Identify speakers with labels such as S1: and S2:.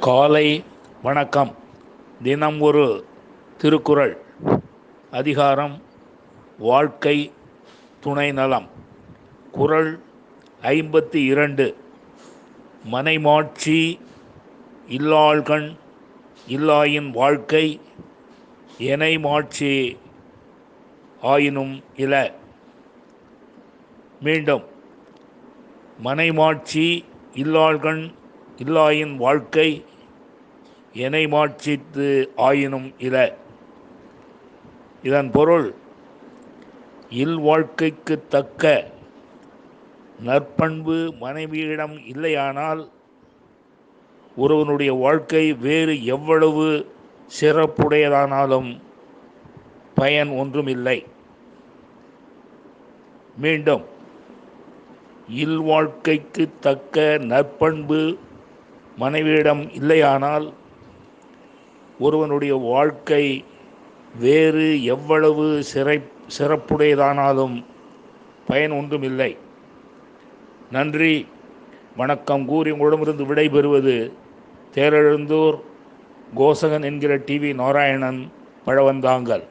S1: காலை வணக்கம். தினம் ஒரு திருக்குறள். அதிகாரம் வாழ்க்கை துணை நலம். குறள் ஐம்பத்தி இரண்டு. மனைமாட்சி இல்லாள்கண் இல்லாயின் வாழ்க்கை எனை மாட்சி ஆயினும் இல. மீண்டும் மனைமாட்சி இல்லாள்கண் இல்லாயின் வாழ்க்கை எனை மாட்சித்து ஆயினும் இல. இதன் பொருள் இல் வாழ்க்கைக்கு தக்க நற்பண்பு மனைவியிடம் இல்லையானால் ஒருவனுடைய வாழ்க்கை வேறு எவ்வளவு சிறப்புடையதானாலும் பயன் ஒன்றும் இல்லை மீண்டும் இல்வாழ்க்கைக்கு தக்க நற்பண்பு மனைவியிடம் இல்லையானால் ஒருவனுடைய வாழ்க்கை வேறு எவ்வளவு சிறை சிறப்புடையதானாலும் பயன் ஒன்றும் இல்லை. நன்றி. வணக்கம். கூறி உங்களிடமிருந்து விடைபெறுவது தேரெழுந்தூர் கோசகன் என்கிற டிவி நாராயணன் பழவந்தாங்கல்.